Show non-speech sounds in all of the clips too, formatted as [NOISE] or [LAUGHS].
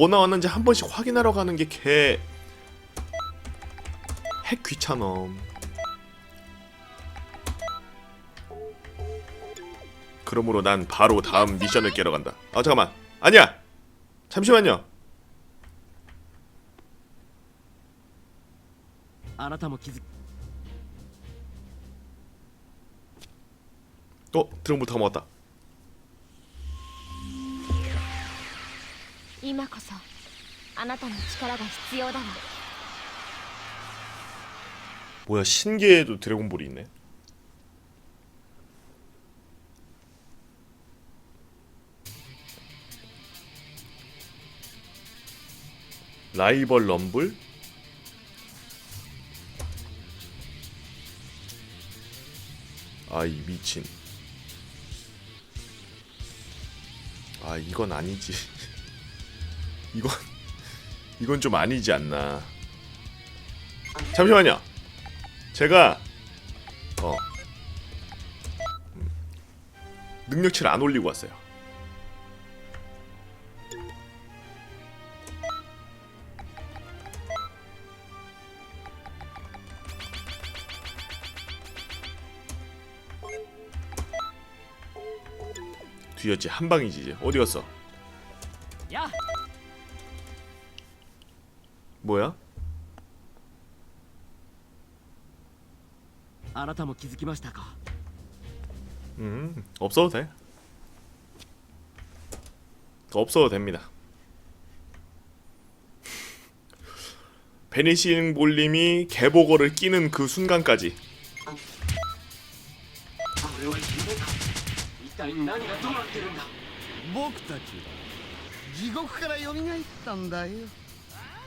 뭐 나왔는지 한 번씩 확인하러 가는 게 개... 핵 귀찮어 그러므로 난 바로 다음 미션을 깨러 간다 아 잠깐만 아니야 잠시만요 あなたも気づ 어? 드럼부터 먹었다 今こそあなたの力が必要だわ 뭐야 신기해도 드래곤볼이 있네 라이벌 럼블? 아이 미친 아 이건 아니지 [LAUGHS] 이건 이건 좀 아니지 않나. 잠시만요. 제가 어 음, 능력치를 안 올리고 왔어요. 뒤였지. 한 방이지 어디 갔어? や 뭐야? あなたも気づきましたか 음 없어도 돼. 없어도 됩니다. 베니싱 볼님이 개보거를 끼는 그 순간까지 俺は夢か一体何がどうなってるんだ僕たちは地獄から蘇ったんだよ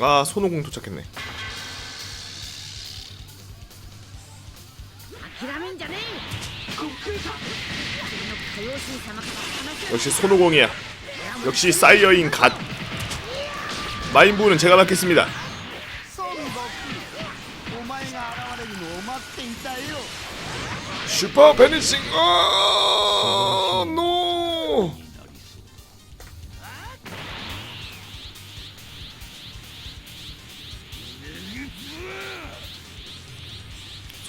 아 손오공 도착했네. 역시 손오공이야. 역시 사이어인 갓. 마인부는 제가 맡겠습니다. 슈퍼 베니싱! 어!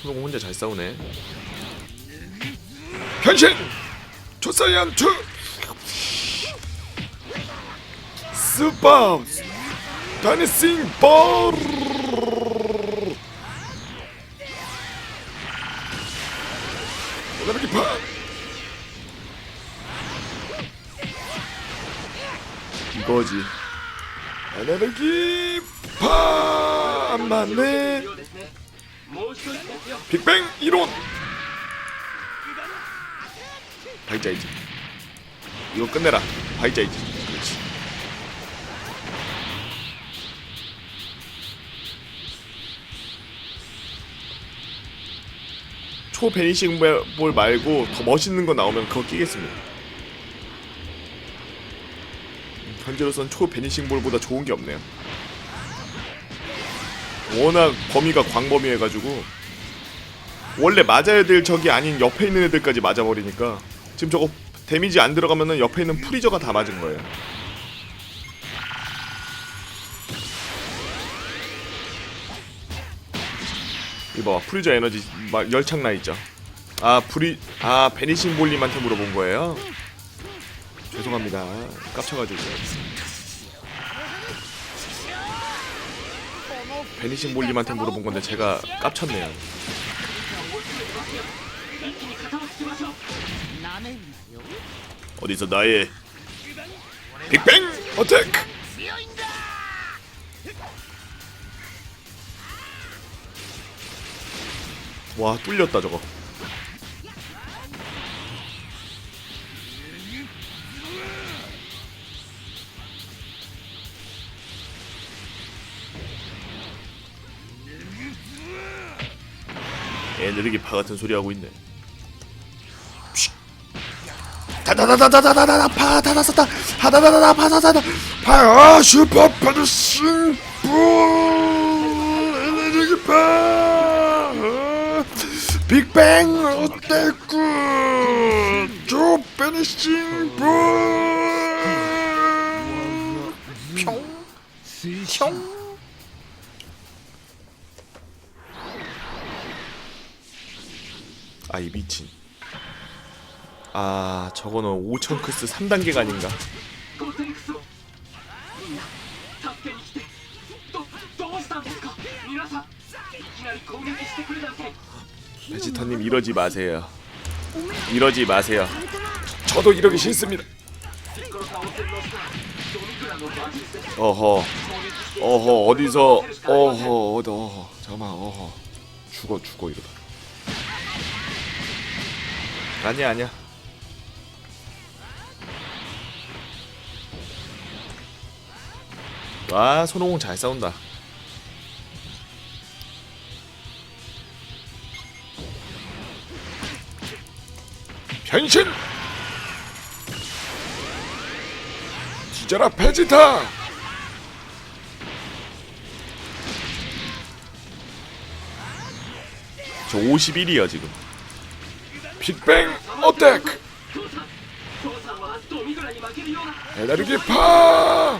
손오공 혼자 잘 싸우네 변신! 조사이언트! 스파! 베니싱 볼! 바이자이지 이거 끝내라. 바이자이지 그렇지. 초 베니싱 볼 말고 더 멋있는 거 나오면 그거 끼겠습니다. 현재로선 초 베니싱 볼보다 좋은 게 없네요. 워낙 범위가 광범위해가지고. 원래 맞아야 될 적이 아닌 옆에 있는 애들까지 맞아버리니까 지금 저거 데미지 안 들어가면은 옆에 있는 프리저가 다 맞은 거예요. 이거 봐 프리저 에너지 막 열창 나 있죠. 아 프리 아 베니싱 볼님한테 물어본 거예요. 죄송합니다. 깝쳐가지고. 베니싱 볼님한테 물어본 건데 제가 깝쳤네요. 어디서 나의 빅뱅 어택! 와 뚫렸다 저거 애느리기 파 같은 소리 하고 있네 파다다다다다다다 파다다다다 파다다다다 파다다다 파아 슈퍼 파다 슈퍼 에너지 파 빅뱅 어땠고 조 베니싱 부평평 아이 미친. 아 저거는 5천 크스 3단계가 아닌가? 베지터님 이러지 마세요. 이러지 마세요. 저도 이러기 싫습니다. 어허. 어허 어디서? 어허 어디 어허. 잠깐만 어허. 죽어 죽어 이러다. 아니야 아니야. 와 손오공 잘 싸운다 변신! 뒤져라 페지타! 저 51이야 지금 빅뱅 어택! 에다르기 파!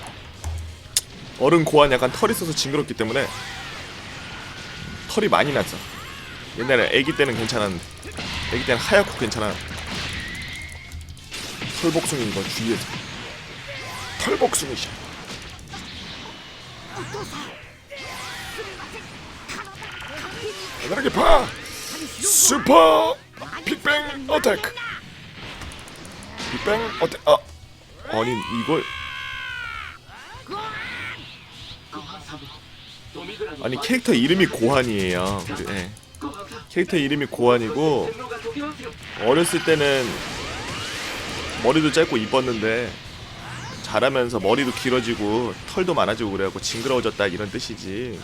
어른 고환 약간 털이 있어서 징그럽기 때문에 털이 많이 났어 옛날에 애기 때는 괜찮았는데 애기 때는 하얗고 괜찮아. 털복숭이 이거 주의해서. 털복숭이 씨 에너지 파! 슈퍼 빅뱅 어택. 빅뱅 어택 아 아니 이걸 아니 캐릭터 이름이 고환이에요. 네. 캐릭터 이름이 고환이고 어렸을 때는 머리도 짧고 이뻤는데 자라면서 머리도 길어지고 털도 많아지고 그래갖고 징그러워졌다 이런 뜻이지.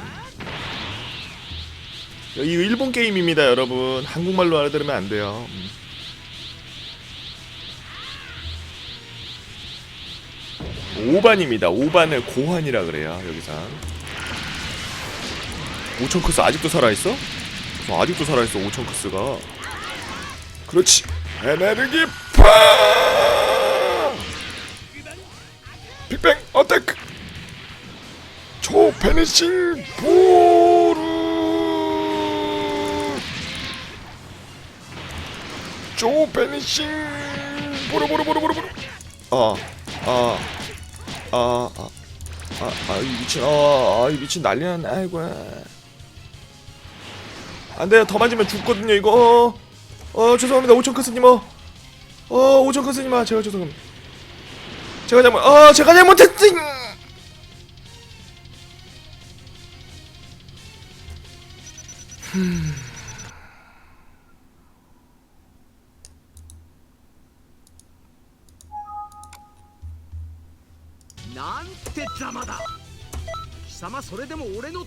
이 일본 게임입니다, 여러분. 한국말로 알아들으면 안 돼요. 음. 5반입니다. 5반을 고환이라 그래요, 여기서. 5천 크스 아직도 살아있어? 어, 아직도 살아있어 5천 크스가. 그렇지. 에너지 파! 빅뱅 어택! 초 페니싱 보루! 초 페니싱 보루 보루 보루 보루 아아 아 아 아 아 이 미친 아이 미친 난리 났네 아이고 안돼요 더 맞으면 죽거든요 이거 어, 어 죄송합니다 오천 크스님 어, 어 오천 크스님 아 제가 죄송합니다 제가 잘못 어 제가 잘못했지なんてざまだ貴様それでも俺の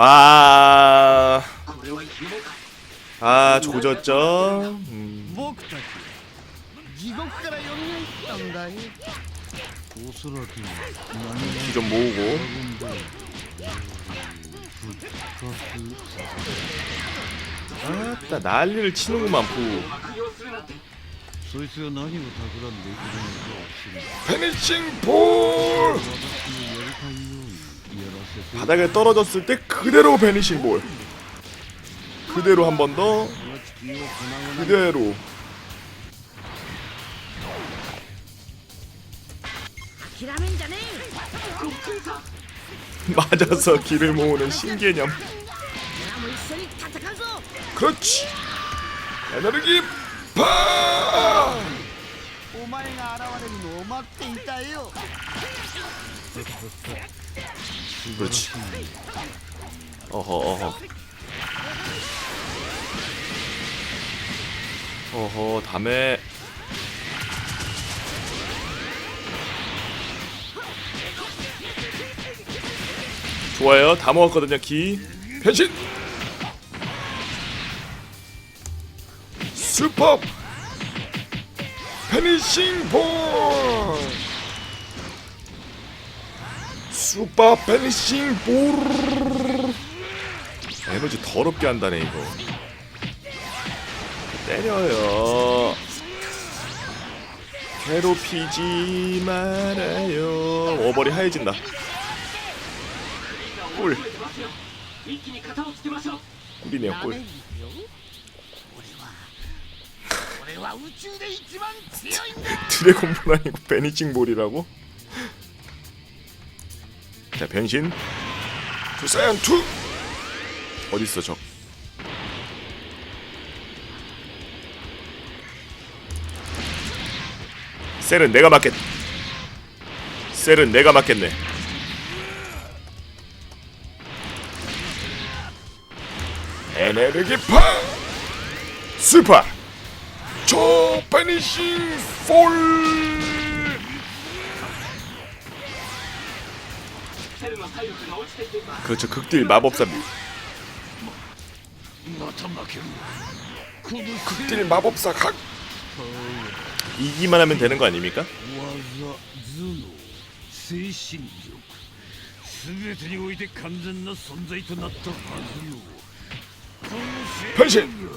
와. 아, 조졌죠? 음. 좀 모으고. 아따, 난리를 치는구만, 부. 페니싱 볼! 바닥에 떨어졌을 때 그대로 베니싱 볼. 그대로 한 번 더. 그대로. [LAUGHS] 맞아서 길을 모으는 신개념. 그렇지. 에너르기 파! [LAUGHS] 그렇지. 어허 어허. 어허 다음에. 좋아요. 다 먹었거든요 기. 변신 슈퍼! 페니싱 볼 슈퍼 펠리싱 볼. 에너지 더럽게 한다네 이거. 때려요. 괴롭히지 말아요. 어버리 하얘진다. 꿀. 꿀이네요 꿀. [LAUGHS] 드래곤볼 아니고 베니칭볼이라고? 자 변신 투사연 투. 어딨어 적? 셀은 내가 맞겠 셀은 내가 맞겠네. 에너지 파! 슈퍼 초 베니싱 폴 그렇죠 극딜 마법사입니다 극딜 마법사 각 이기만 하면 되는 거 아닙니까? 변신!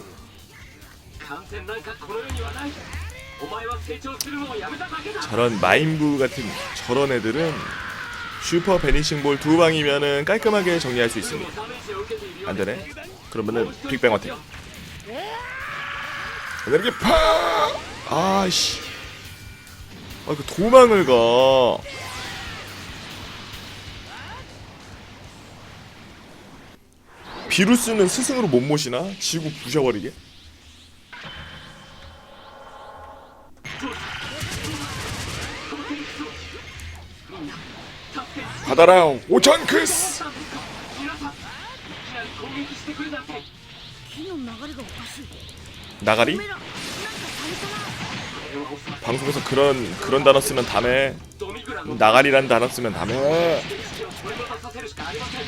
저런 마인부 같은 저런 애들은 슈퍼 베니싱볼 두 방이면은 깔끔하게 정리할 수 있습니다. 안 되네. 그러면은 빅뱅 어택. 이렇게 파! 아씨. 아, 그 도망을 가. 비루스는 스승으로 못 모시나? 지구 부셔버리게? 받아라 오천 크스 皆さんいきなり攻撃してくるなんて木の流れがおかしい 나가리? おめえらなんかされたな 방송에서 그런 그런 단어 쓰면 다음에 ドミグラの 나가리란 단어 쓰면 다음에 意識を取り戻させるしかありません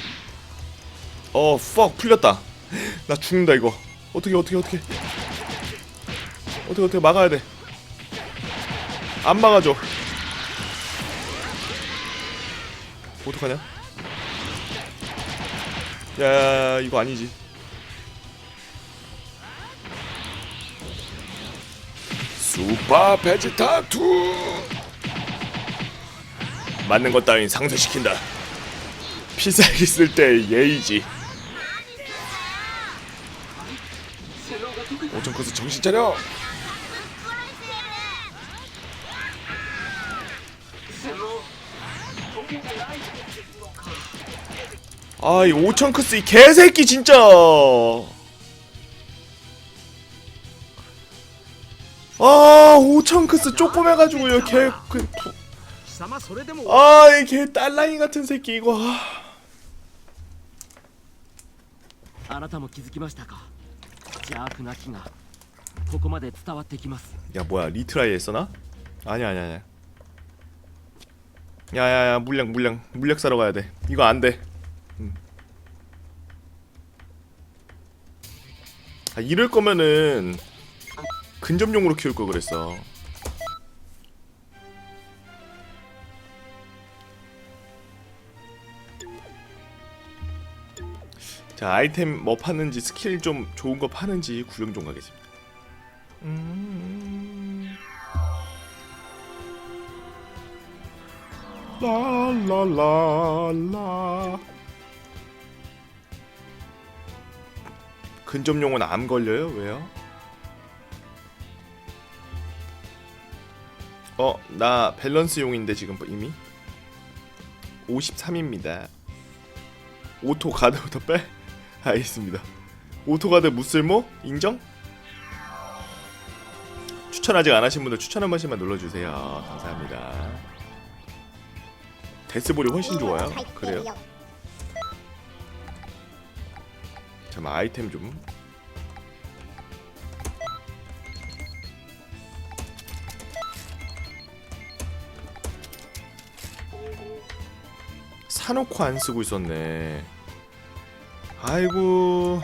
어, fuck 풀렸다. [LAUGHS] 나 죽는다 이거. 어떻게 어떻게 어떻게 어떻게 어떻게 막아야 돼. 안 막아줘. 어떡하냐? 야 이거 아니지. 슈퍼 베지타 2 맞는 것 따윈 상쇄시킨다. 피살 있을 때 예의지. 오천 커서 정신 차려! 아이 오천크스 이 개새끼 진짜. 아 오천크스 조금 해가지고요 개 그, 아이 개 딸랑이 같은 새끼 이거. 아. 야 뭐야 리트라이 했었나? 아니야 아니야 아니야 야야야 물량 물량 물약 사러 가야 돼. 이거 안돼. 아, 이럴 거면은 근접용으로 키울 거 그랬어. 자 아이템 뭐 파는지 스킬 좀 좋은 거 파는지 구경 좀 가겠습니다. 음. 라라라라 근접용은 암 걸려요? 왜요? 어, 나 밸런스용인데 지금 이미 53입니다. 오토 가드부터 [LAUGHS] 빼? 알겠습니다. 오토 가드 무쓸모 인정? 추천 아직 안 하신 분들 추천 한 번씩만 눌러주세요. 감사합니다. 데스볼이 훨씬 좋아요. 그래요? 잠깐 아이템 좀. 사놓고 안 쓰고 있었네. 아이고.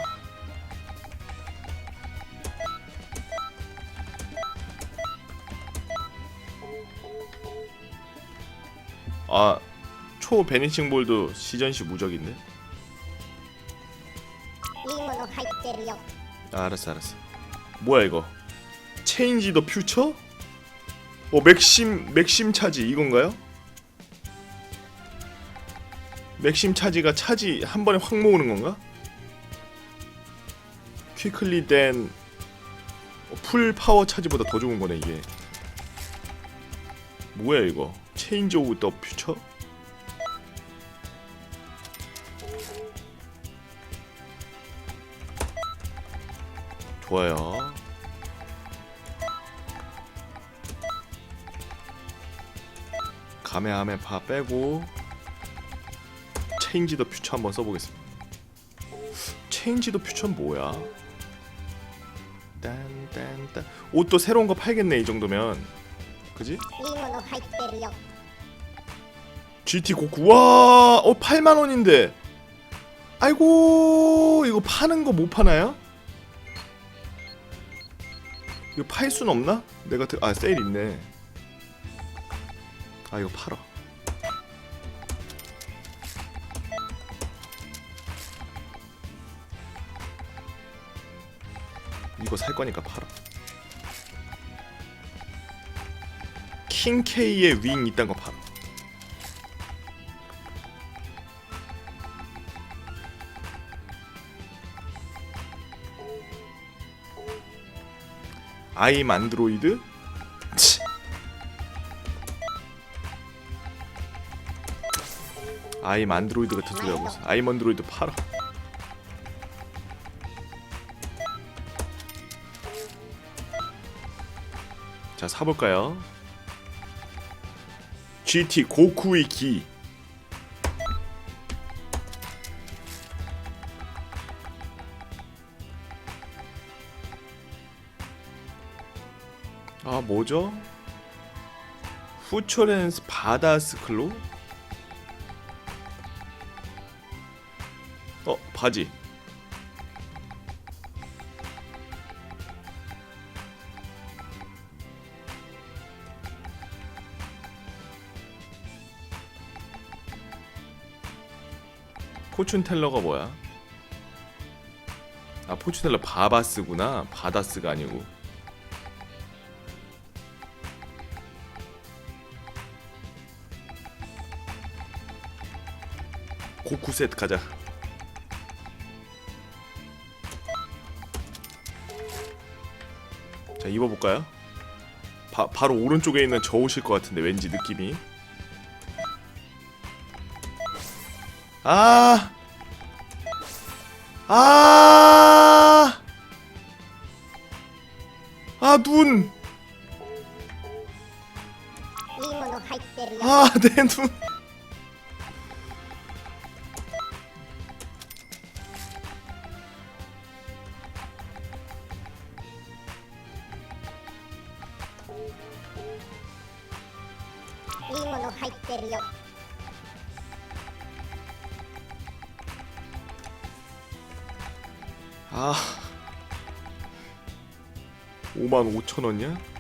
아, 초 베니싱 볼도 시전시 무적인데? 요 아, 알았어 알았어 뭐야 이거 체인지 더 퓨처? 어 맥심 맥심 차지 이건가요? 맥심 차지가 차지 한 번에 확 모으는 건가? 퀵클리 된풀 파워 차지보다 더 좋은 거네 이게 뭐야 이거 체인지 오브 더 퓨처? 좋아요. 가메하메 파 빼고 체인지 더 퓨처 한번 써보겠습니다. 체인지 더 퓨처는 뭐야? 딴딴딴 옷도 새로운 거 팔겠네 이 정도면 그지? GT 고쿠 와어 8만 원인데 아이고 이거 파는 거 못 파나요? 이거 팔 순 없나? 내가 드... 아 세일 있네. 아 이거 팔아. 이거 살 거니까 팔아. 킹 K의 윙 있단 거 팔아. 아임 안드로이드 같은 소리 하고 있어. 아임 안드로이드 팔아. 자 사볼까요? GT 고쿠의 기. 뭐죠? 후초렌스 바다스클로? 어 바지 포춘 텔러가 뭐야? 아 포춘 텔러 바바스구나 바다스가 아니고 고쿠셋 가자 자 입어볼까요? 바, 바로 오른쪽에 있는 저 옷일 것 같은데 왠지 느낌이 아! 아! 아, 눈! 아, 내 눈! 만 5천 원이야?